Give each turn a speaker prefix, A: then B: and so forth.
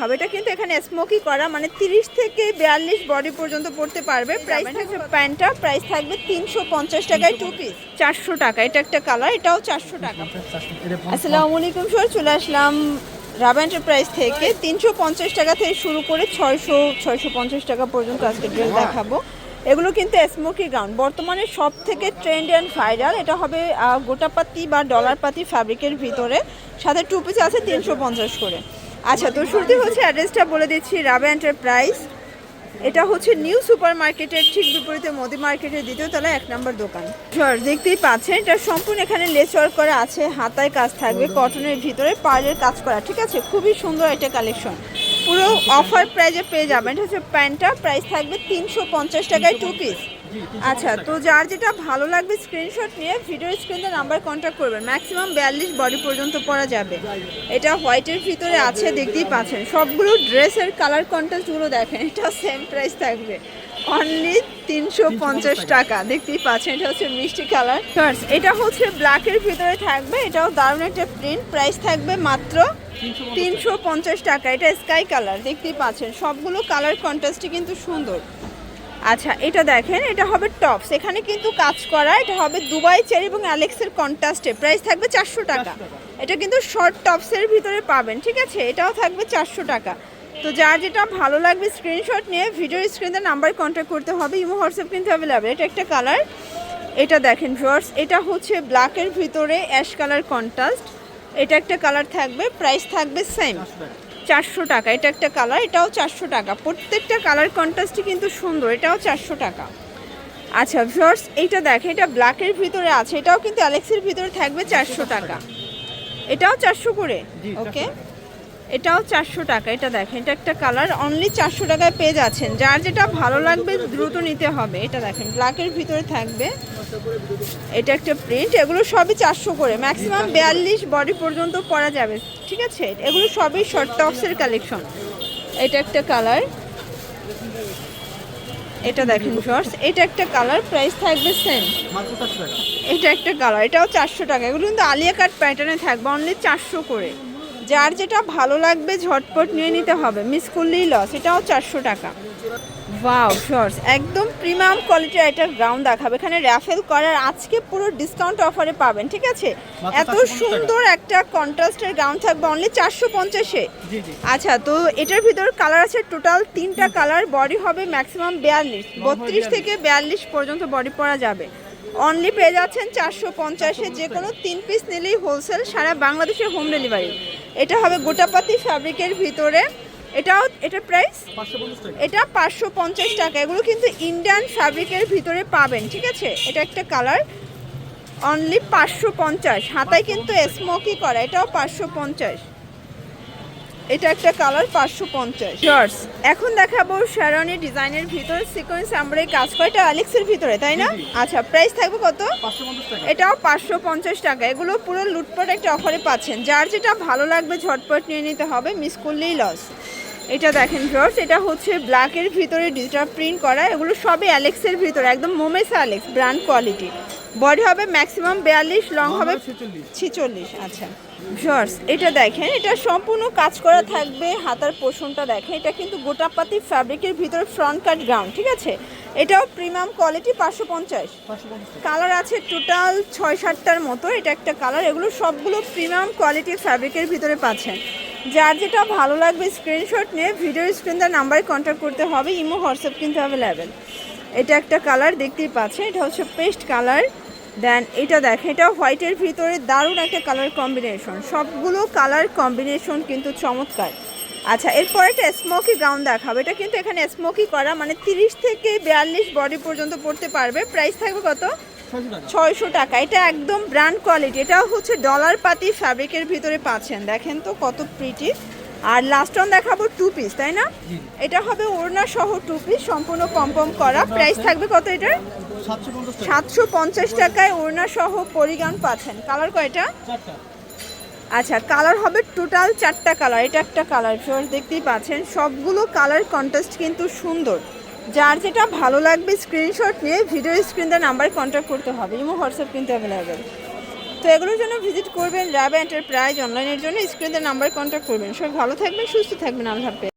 A: দেখাবো এটা কিন্তু এখানে স্মোকি করা মানে তিরিশ থেকে বিয়াল্লিশ বডি পর্যন্ত পড়তে পারবে। প্রাইস থাকবে প্যান্টটা প্রাইস থাকবে তিনশো পঞ্চাশ টাকায় টু পিস চারশো টাকা এটা একটা কালার এটাও চারশো টাকা। আসসালামু আলাইকুম স্যার চলে আসলাম রাবা এন্টারপ্রাইজ থেকে। তিনশো পঞ্চাশ টাকা থেকে শুরু করে ছয়শো ছয়শো পঞ্চাশ টাকা পর্যন্ত আজকে ড্রেস দেখাবো। এগুলো কিন্তু স্মোকি গাউন বর্তমানে সব থেকে ট্রেন্ড অ্যান্ড ভাইরাল এটা হবে গোটাপাতি বা ডলার পাতি ফ্যাব্রিকের ভিতরে। সাথে টু পিস আছে তিনশো পঞ্চাশ করে। আচ্ছা তো শুরুতে হচ্ছে অ্যাড্রেসটা বলে দিচ্ছি, রাবা এন্টারপ্রাইজ এটা হচ্ছে নিউ সুপার মার্কেটের ঠিক বিপরীতে মোদি মার্কেটের দ্বিতীয় তলায় এক নম্বর দোকান। সর দেখতেই পাচ্ছেন, এটা সম্পূর্ণ এখানে লেস ওয়ার্ক করা আছে, হাতায় কাজ থাকবে কটনের ভিতরে পার্লের কাজ করা, ঠিক আছে? খুবই সুন্দর একটা কালেকশন পুরো অফার প্রাইজে পেয়ে যাবেন, এটা হচ্ছে প্যান্টটা প্রাইস থাকবে তিনশো পঞ্চাশ টাকায় টু পিস আচ্ছা তো যার যেটা ভালো লাগবে স্ক্রিনশট নিয়ে ভিডিও স্ক্রিনে নাম্বার কন্ট্যাক্ট করবেন। ম্যাক্সিমাম বিয়াল্লিশ বডি পর্যন্ত পরা যাবে। এটা হোয়াইটের ভিতরে আছে, দেখতেই পাচ্ছেন। সবগুলো ড্রেসের কালার কন্ট্রাস্টগুলো দেখেন, এটা সেম প্রাইস থাকবে। অনলি তিনশো পঞ্চাশ টাকা, দেখতেই পাচ্ছেন, এটা হচ্ছে মিষ্টি কালার এটা হচ্ছে ব্ল্যাকের ভিতরে থাকবে, এটাও দারুণ একটা প্রিন্ট প্রাইস থাকবে মাত্র তিনশো পঞ্চাশ টাকা। এটা স্কাই কালার দেখতেই পাচ্ছেন। সবগুলো কালার কন্ট্রাস্টই কিন্তু সুন্দর। আচ্ছা এটা দেখেন এটা হবে টপস। এখানে কিন্তু কাজ করা এটা হবে দুবাই চেরি এবং অ্যালেক্সের কন্ট্রাস্টে প্রাইস থাকবে চারশো টাকা। এটা কিন্তু শর্ট টপসের ভিতরে পাবেন ঠিক আছে? এটাও থাকবে চারশো টাকা। তো যার যেটা ভালো লাগবে স্ক্রিনশট নিয়ে ভিডিও স্ক্রিনে নাম্বার কন্ট্যাক্ট করতে হবে ইমো হোয়াটসঅ্যাপ কিন্তু অ্যাভেলেবেল এটা একটা কালার এটা দেখেন ভিউয়ার্স এটা হচ্ছে ব্ল্যাকের ভিতরে অ্যাশ কালার কন্ট্রাস্ট এটা একটা কালার থাকবে প্রাইস থাকবে সেম চারশো টাকা। এটা একটা কালার এটাও চারশো টাকা। প্রত্যেকটা কালার কন্ট্রাস্টই কিন্তু সুন্দর এটাও চারশো টাকা। আচ্ছা ভিওর্স এইটা দেখে এটা ব্ল্যাকের ভিতরে আছে এটাও কিন্তু অ্যালেক্সের ভিতরে থাকবে চারশো টাকা। এটাও চারশো করে? ওকে এটাও চারশো টাকা, এটা দেখেন, এটা একটা কালার অনলি চারশো টাকায় পেয়ে যাচ্ছেন। যার যেটা ভালো লাগবে, দ্রুত নিতে হবে। এটা দেখেন ব্ল্যাকের ভিতরে থাকবে। এটা একটা প্রিন্ট এগুলো সবই চারশো করে। ম্যাক্সিমাম বিয়াল্লিশ বডি পর্যন্ত পরা যাবে, ঠিক আছে? এগুলো সবই শর্ট টপসের কালেকশন এটা একটা কালার এটা দেখেন শর্টস এটা একটা কালার প্রাইস থাকবে সেম এটা একটা কালার এটাও চারশো টাকা। এগুলো কিন্তু আলিয়া কাট প্যাটার্নে থাকবে অনলি চারশো করে। যার যেটা ভালো লাগবে ঝটপট নিয়ে নিতে হবে। মিস করলেই লস এটাও চারশো টাকা। ওয়াও শর্টস একদম প্রিমিয়াম কোয়ালিটির একটা গ্রাউন্ড দেখাবে। এখানে র্যাফেল করার আজকে পুরো ডিসকাউন্ট অফারে পাবেন ঠিক আছে? এত সুন্দর একটা কন্ট্রাস্টের গ্রাউন্ড থাকবে অনলি চারশো পঞ্চাশে। আচ্ছা তো এটার ভিতর কালার আছে টোটাল তিনটা কালার বডি হবে ম্যাক্সিমাম বিয়াল্লিশ। বত্রিশ থেকে বিয়াল্লিশ পর্যন্ত বডি পরা যাবে। অনলি পেয়ে যাচ্ছেন চারশো পঞ্চাশে। যে কোনো তিন পিস নিলেই হোলসেল সারা বাংলাদেশে হোম ডেলিভারি এটা হবে গোটাপাতি ফ্যাব্রিকের ভিতরে। এটাও, এটা প্রাইস এটা পাঁচশো পঞ্চাশ টাকা। এগুলো কিন্তু ইন্ডিয়ান ফ্যাব্রিকের ভিতরে পাবেন, ঠিক আছে? এটা একটা কালার অনলি পাঁচশো পঞ্চাশ। হাতায় কিন্তু স্মোকি করা। এটাও পাঁচশো পঞ্চাশ। এটা একটা কালার পাঁচশো পঞ্চাশ। জর্জ এখন দেখাবো শ্যারনি ডিজাইনের ভিতরে সিকোয়েন্স আমরা এই কাজ করা এটা অ্যালেক্সের ভিতরে তাই না? আচ্ছা প্রাইস থাকবে কত? এটাও পাঁচশো পঞ্চাশ টাকা। এগুলো পুরো লুটপাট একটা অফারে পাচ্ছেন। যার যেটা ভালো লাগবে ঝটপট নিয়ে নিতে হবে মিস করলেই লস এটা দেখেন জর্জ এটা হচ্ছে ব্ল্যাকের ভিতরে ডিজিটাল প্রিন্ট করা। এগুলো সবই অ্যালেক্সের ভিতরে একদম মোমেসা অ্যালেক্স ব্র্যান্ড কোয়ালিটি বডি হবে ম্যাক্সিমাম বিয়াল্লিশ লং হবে ছিচল্লিশ। আচ্ছা। জর্জ এটা দেখেন এটা সম্পূর্ণ কাজ করা থাকবে হাতার পোষণটা দেখেন এটা কিন্তু গোটাপাতি ফ্যাব্রিকের ভিতরে ফ্রন্ট কাট গ্রাউন্ড ঠিক আছে? এটাও প্রিমিয়াম কোয়ালিটি পাঁচশো পঞ্চাশ। কালার আছে টোটাল ছয় সাতটার মতো এটা একটা কালার এগুলো সবগুলো প্রিমিয়াম কোয়ালিটির ফ্যাব্রিকের ভিতরে পাচ্ছেন। যার যেটা ভালো লাগবে স্ক্রিনশট নিয়ে ভিডিও স্ক্রিনটার নাম্বারে কন্ট্যাক্ট করতে হবে ইমো হোয়াটসঅ্যাপ কিন্তু অ্যাভেলেবেল এটা একটা কালার দেখতেই পাচ্ছেন, এটা হচ্ছে পেস্ট কালার। দেন এটা দেখেন, এটা হোয়াইটের ভিতরে দারুণ একটা কালার কম্বিনেশন। সবগুলো কালার কম্বিনেশন কিন্তু চমৎকার। আচ্ছা এরপর একটা স্মোকি গ্রাউন্ড দেখাবো। এটা কিন্তু এখানে স্মোকি করা মানে তিরিশ থেকে বিয়াল্লিশ বডি পর্যন্ত পড়তে পারবে। প্রাইস থাকবে কত? ছয়শো টাকা। এটা একদম ব্র্যান্ড কোয়ালিটি। এটাও হচ্ছে ডলার পাতি ফ্যাব্রিকের ভিতরে পাচ্ছেন। দেখেন তো কত প্রিটি আর লাস্ট অন দেখাবো টু পিস তাই না? এটা হবে ওড়না সহ টু পিস সম্পূর্ণ পম্পম করা। প্রাইস থাকবে কত এটার? সাতশো পঞ্চাশ টাকায় ওড়না সহ পরিগান পাচ্ছেন। কালার কয়টা? আচ্ছা কালার হবে টোটাল চারটা কালার এটা একটা কালার ফিওর দেখতেই পাচ্ছেন। সবগুলো কালার কন্টেস্ট কিন্তু সুন্দর। যার যেটা ভালো লাগবে স্ক্রিনশট নিয়ে ভিডিও স্ক্রিনটা নাম্বার কন্ট্যাক্ট করতে হবে। ইমো হোয়াটসঅ্যাপ কিন্তু অ্যাভেলেবেল তো এগুলোর জন্য ভিজিট করবেন র্যাব এন্টারপ্রাইজ অনলাইনের জন্য। স্ক্রিনের নাম্বার কন্ট্যাক্ট করবেন। সবাই ভালো থাকবেন, সুস্থ থাকবেন। আল্লাহ হাফেজ।